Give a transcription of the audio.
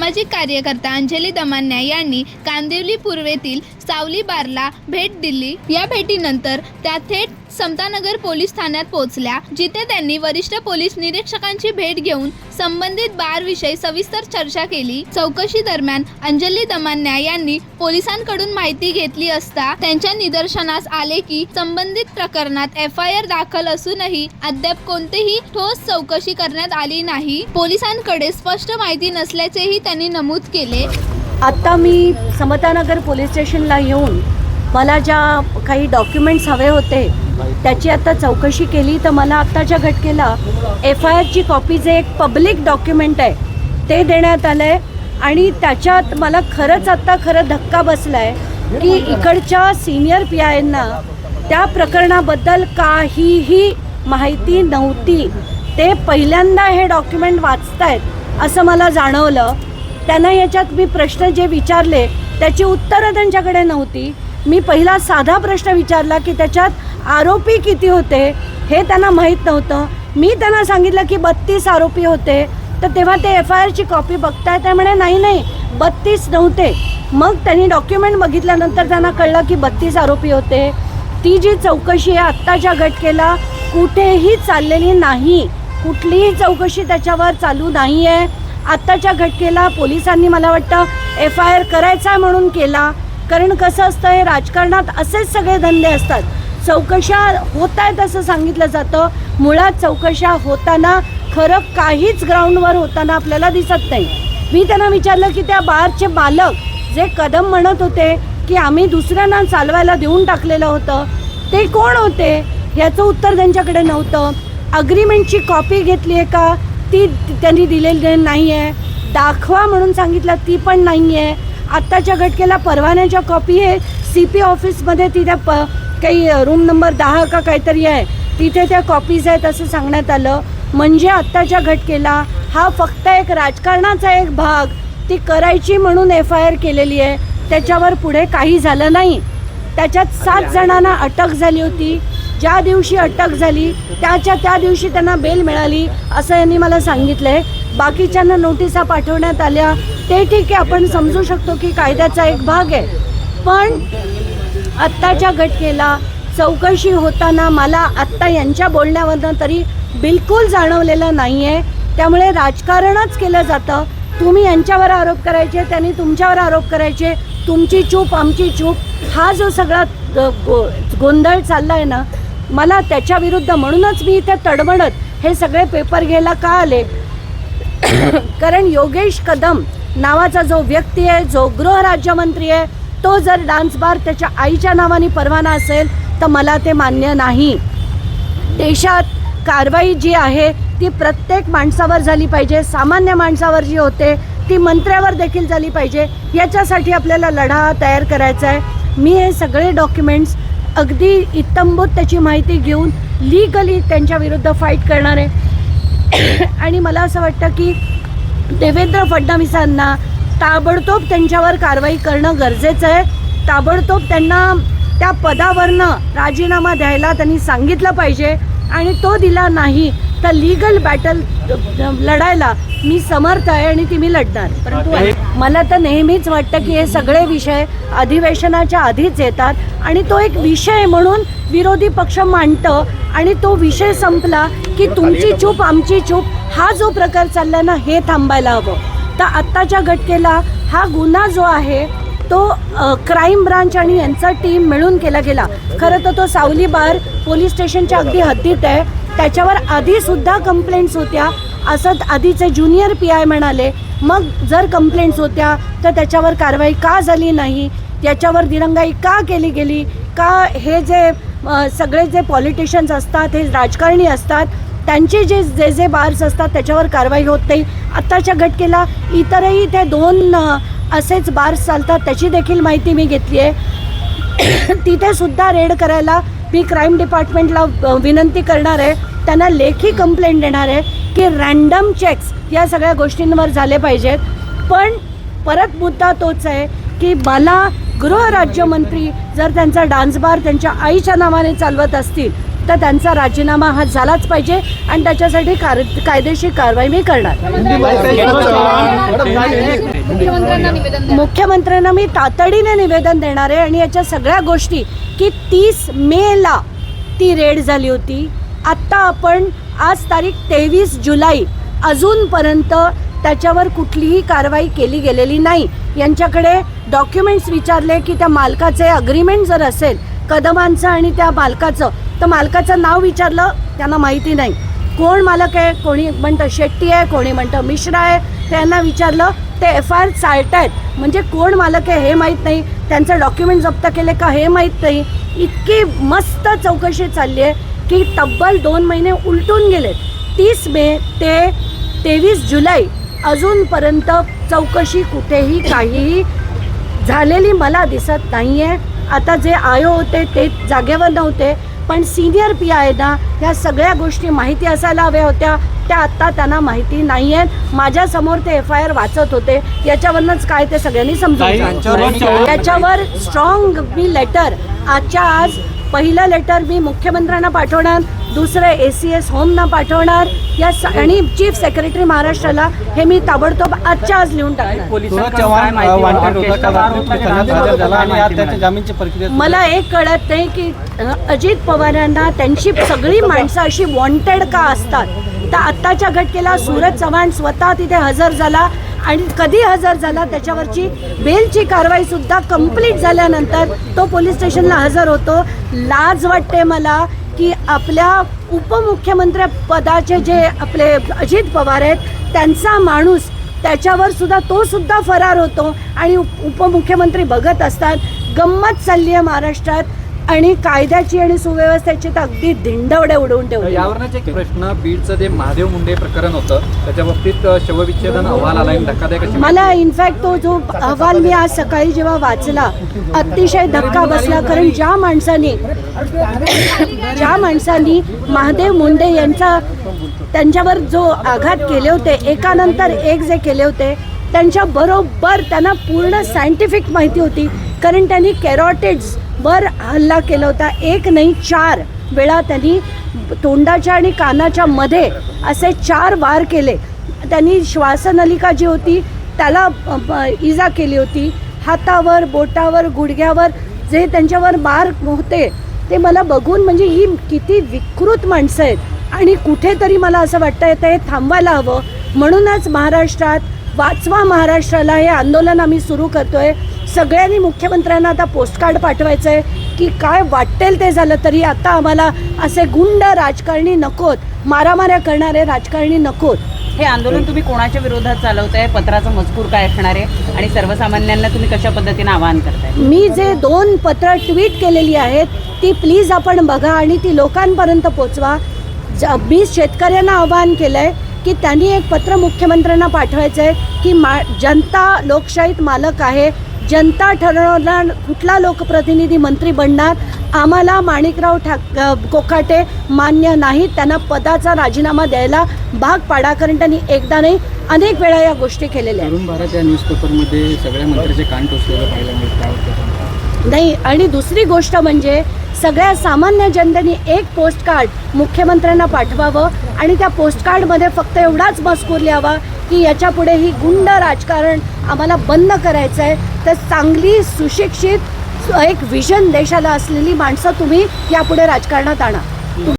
सामाजिक कार्यकर्ता अंजली दमान्या यांनी कांदिवली पूर्वेतील सावली बारला भेट दिली. या भेटीनंतर त्या थेट समतानगर पोलीस ठाण्यात पोहोचल्या जिथे त्यांनी वरिष्ठ पोलीस निरीक्षकांची भेट घेऊन संबंधित बारविषयी सविस्तर चर्चा केली. चौकशी दरम्यान अंजली दमान्या यांनी पोलिसांकडून माहिती घेतली असता त्यांच्या निदर्शनास आले की संबंधित प्रकरणात एफ आय आर दाखल असूनही अद्याप कोणतीही ठोस चौकशी करण्यात आली नाही. पोलिसांकडे स्पष्ट माहिती नसल्याचेही त्यांनी नमूद केले. आत्ता मी समतानगर पोलीस स्टेशनला येऊन मला ज्या काही डॉक्युमेंट्स हवे होते त्याची आता चौकशी केली. तर मला आत्ताच्या घटकेला एफ आय आरची कॉपी जे एक पब्लिक डॉक्युमेंट आहे ते देण्यात आलं आहे आणि त्याच्यात मला खरंच आत्ता खरं धक्का बसला आहे की इकडच्या सिनियर पी आयना त्या प्रकरणाबद्दल काहीही माहिती नव्हती. ते पहिल्यांदा हे डॉक्युमेंट वाचतायत असं मला जाणवलं. त्यांना याच्यात मी प्रश्न जे विचारले त्याची उत्तरं त्यांच्याकडे नव्हती. मी पहिला साधा प्रश्न विचारला की त्याच्यात आरोपी किती होते हे त्यांना माहीत नव्हतं. मी त्यांना सांगितलं की बत्तीस आरोपी होते. तर तेव्हा ते एफ आय आरची कॉपी बघताय ते म्हणे नाही नाही बत्तीस नव्हते. मग त्यांनी डॉक्युमेंट बघितल्यानंतर त्यांना कळलं की बत्तीस आरोपी होते. ती जी चौकशी आहे आत्ताच्या घटकेला कुठेही चाललेली नाही कुठलीही चौकशी त्याच्यावर चालू नाही आहे आत्ताच्या घटकेला पोलिसांनी मला वाटतं एफ आय आर करायचा म्हणून केला. कारण कसं असतं हे राजकारणात असेच सगळे धंदे असतात. चौकशा होत आहेत असं सांगितलं जातं. मुळात चौकशा होताना खरं काहीच ग्राउंडवर होताना आपल्याला दिसत नाही. मी त्यांना विचारलं की त्या बारचे बालक जे कदम म्हणत होते की आम्ही दुसऱ्यांना चालवायला देऊन टाकलेलं होतं ते कोण होते? याचं उत्तर त्यांच्याकडे नव्हतं. अग्रीमेंटची कॉपी घेतली आहे का? ती त्यांनी दिलेली नाही आहे दाखवा म्हणून सांगितलं ती पण नाही आहे आत्ताच्या घटकेला परवान्याच्या कॉपी हे सी पी ऑफिसमध्ये तिथे प काही रूम नंबर दहा का काहीतरी आहे तिथे त्या कॉपीज आहेत असं सांगण्यात आलं. म्हणजे आत्ताच्या घटकेला हा फक्त एक राजकारणाचा एक भाग ती करायची म्हणून एफ आय आर केलेली आहे. त्याच्यावर पुढे काही झालं नाही. त्याच्यात सात जणांना अटक झाली होती. ज्या दिवशी अटक झाली त्याच्या त्या दिवशी त्यांना बेल मिळाली असं यांनी मला सांगितलं आहे बाकीच्यांना नोटिसा पाठवण्यात आल्या. ते ठीक आहे आपण समजू शकतो की कायद्याचा एक भाग आहे. पण आत्ताच्या घटकेला चौकशी होताना मला आत्ता यांच्या बोलण्यावरनं तरी बिलकुल जाणवलेलं नाही आहे त्यामुळे राजकारणच केलं जातं. तुम्ही यांच्यावर आरोप करायचे त्यांनी तुमच्यावर आरोप करायचे. तुमची चूप आमची चूप हा जो सगळा गो गोंधळ चालला आहे ना मला त्याच्या विरुद्ध म्हणूनच मी इथे तडमडत हे सगळे पेपर घ्यायला का आले? कारण योगेश कदम नावाचा जो व्यक्ती आहे जो गृहराज्यमंत्री आहे तो जर डान्स बार त्याच्या आईच्या नावाने परवाना असेल तर मला ते मान्य नाही. देशात कारवाई जी आहे ती प्रत्येक माणसावर झाली पाहिजे सामान्य माणसावर जी होते ती मंत्र्यावर देखील झाली पाहिजे. याच्यासाठी आपल्याला लढा तयार करायचा आहे. मी हे सगळे डॉक्युमेंट्स अगदी इत्तंभूत त्याची माहिती घेऊन लिगली त्यांच्या विरुद्ध फाईट करणार आहे. आणि मला असं वाटतं की देवेंद्र फडणवीसांना ताबडतोब त्यांच्यावर कारवाई करणं गरजेचं आहे. ताबडतोब त्यांना त्या पदावरनं राजीनामा द्यायला त्यांनी सांगितलं पाहिजे आणि तो दिला नाही. तर लिगल बॅटल लढायला मी समर्थ आहे आणि ती मी लढणार. परंतु मला तर नेहमीच वाटतं की हे सगळे विषय अधिवेशनाच्या आधीच येतात आणि तो एक विषय म्हणून विरोधी पक्ष मांडतं आणि तो विषय संपला की तुमची चूप आमची चूप हा जो प्रकार चालला ना हे थांबायला हवं. तर आत्ताच्या घटकेला हा गुन्हा जो आहे तो क्राईम ब्रांच आणि यांचा टीम मिळून केला गेला. खरं तर तो सावली बार पोलीस स्टेशनच्या अगदी हद्दीत आहे. त्याच्यावर आधीसुद्धा कंप्लेंट्स होत्या. असं आधीचे ज्युनियर पी आय म्हणाले मग जर कंप्लेंट्स होत्या तर त्याच्यावर कारवाई का झाली नाही? याच्यावर दिरंगाई का केली गेली? का हे जे सगळे जे पॉलिटिशियन्स असतात हे राजकारणी असतात त्यांचे जे जे जे बार्स असतात त्याच्यावर कारवाई होत नाही. आत्ताच्या घटकेला इतरही ते दोन असेच बार्स चालतात त्याची देखील माहिती मी घेतली आहे तिथेसुद्धा रेड करायला मी क्राईम डिपार्टमेंटला विनंती करणार आहे. त्यांना लेखी कंप्लेंट देणार आहे की रँडम चेक्स या सगळ्या गोष्टींवर झाले पाहिजेत. पण परत मुद्दा तोच आहे की मला गृहराज्यमंत्री जर त्यांचा डान्स बार त्यांच्या आईच्या नावाने चालवत असतील तर त्यांचा राजीनामा हा झालाच पाहिजे आणि त्याच्यासाठी कार कायदेशीर कारवाई मी करणार. मुख्यमंत्र्यांना मी तातडीने निवेदन देणार आहे आणि याच्या सगळ्या गोष्टी की तीस मेला ती रेड झाली होती. आत्ता आपण आज तारीख तेवीस जुलै अजूनपर्यंत त्याच्यावर कुठलीही कारवाई केली गेलेली नाही. यांच्याकडे डॉक्युमेंट्स विचारले की त्या मालकाचे अग्रीमेंट जर असेल कदमांचं आणि त्या मालकाचं तर मालकाचं नाव विचारलं त्यांना माहिती नाही. कोण मालक आहे कोणी म्हणतं शेट्टी आहे कोणी म्हणतं मिश्रा आहे त्यांना विचारलं ते एफ आय आर आहेत म्हणजे कोण मालक आहे हे माहीत नाही. त्यांचं डॉक्युमेंट जप्त केले का हे माहीत नाही. इतकी मस्त चौकशी चालली आहे की तब्बल दोन महिने उलटून गेलेत. तीस मे ते तेवीस जुलै अजूनपर्यंत चौकशी कुठेही काहीही झालेली मला दिसत नाही आहे आता जे आयो होते ते जागेवर नव्हते. पण सिनियर पी आय ना ह्या सगळ्या गोष्टी माहिती असायला हव्या होत्या. त्या आत्ता त्यांना माहिती नाही आहेत माझ्यासमोर ते एफ आय आर वाचत होते. याच्यावरनंच काय ते सगळ्यांनी समजून. त्याच्यावर स्ट्रॉंग मी लेटर आजच्या आज पहिलं लेटर मी मुख्यमंत्र्यांना पाठवणार दुसरं ए सी एस होमना पाठवणार या स- आणि चीफ सेक्रेटरी महाराष्ट्राला हे मी ताबडतोब आजच्या आज लिहून टाकणार. सुरज चव्हाण वॉन्टेड होता काल रात्री पोलीस ठाण्यात हजर झाला आणि आज त्याच्या जामीनची प्रक्रिया सुरू आहे. मला एक कळत नाही की अ, अजित पवारांना त्यांची सगळी माणसं अशी वॉन्टेड का असतात? तर आत्ताच्या घटकेला सूरज चव्हाण स्वतः तिथे हजर झाला आणि कधी हजर झाला त्याच्यावरची बेलची कारवाई सुद्धा कंप्लीट झाल्यानंतर तो पोलीस स्टेशनला हजर होतो. लाज वाटते मला की आपल्या उपमुख्यमंत्री पदाचे जे आपले अजित पवार आहेत त्यांचा माणूस त्याच्यावर सुद्धा तो सुद्धा फरार होतो आणि उप- उपमुख्यमंत्री बघत असतात. गंमत चालली आहे महाराष्ट्रात. आणि कायद्याची आणि सुव्यवस्थेची तर अगदी धिंडवडे उडवून ठेवली. यावरच एक प्रश्न बीडचं जे महादेव मुंडे प्रकरण होतं त्याच्या बाबतीत शवविच्छेदन अहवाल आला धक्कादायक मला इनफॅक्ट तो जो अहवाल मी आज सकाळी जेव्हा वाचला अतिशय धक्का बसला. कारण ज्या माणसाने ज्या माणसांनी महादेव मुंडे यांचा त्यांच्यावर जो आघात केले होते एकानंतर एक जे केले होते त्यांच्या बरोबर त्यांना पूर्ण सायंटिफिक माहिती होती. कारण त्यांनी कॅरॉटिड्स वर हल्ला केला होता. एक नाही चार वेळा त्यांनी तोंडाच्या आणि कानाच्या मध्ये असे चार वार केले. त्यांनी श्वासनलिका जी होती त्याला इजा केली होती. हातावर बोटावर गुडघ्यावर जे त्यांच्यावर मार होते ते मला बघून म्हणजे ही किती विकृत माणसं आहेत. आणि कुठेतरी मला असं वाटतं येतं हे थांबवायला हवं. म्हणूनच महाराष्ट्रात वाचवा महाराष्ट्राला हे आंदोलन आम्ही सुरू करतोय. सगळ्यांनी मुख्यमंत्र्यांना आता पोस्टकार्ड पाठवायचं आहे की काय वाटेल ते झालं तरी आता आम्हाला असे गुंड राजकारणी नकोत मारामाऱ्या करणारे राजकारणी नकोत. हे आंदोलन तुम्ही कोणाच्या विरोधात चालवताय? पत्राचा मजकूर काय असणार आहे? आणि सर्वसामान्यांना तुम्ही कशा पद्धतीने आवाहन करताय? मी जे दोन पत्र ट्विट केलेली आहेत ती प्लीज आपण बघा आणि ती लोकांपर्यंत पोचवा. मी शेतकऱ्यांना आवाहन केलं आहे की त्यांनी एक पत्र मुख्यमंत्र्यांना पाठवायचं आहे की मा जनता लोकशाहीत मालक आहे जनता ठरवणार कुठला लोकप्रतिनिधी मंत्री बनणार आम्हाला माणिकराव ठाक कोकाटे मान्य नाहीत त्यांना पदाचा राजीनामा द्यायला भाग पाडा कारण त्यांनी एकदा नाही अनेक वेळा या गोष्टी केलेल्या आहेत. भारत या न्यूजपेपरमध्ये सगळ्या मंत्र्याचे कान टोचलेलं पाहायला मिळतं नाही आणि दुसरी गोष्ट म्हणजे सगळ्या सामान्य जनतेने एक पोस्टकार्ड मुख्यमंत्र्यांना पाठवावं आणि त्या पोस्टकार्डमध्ये फक्त एवढाच मजकूर लिहावा की याच्यापुढे ही गुंड राजकारण आम्हाला बंद करायचं आहे. तर चांगली सुशिक्षित एक विजन देशाला असलेली माणसं तुम्ही यापुढे राजकारणात आणा.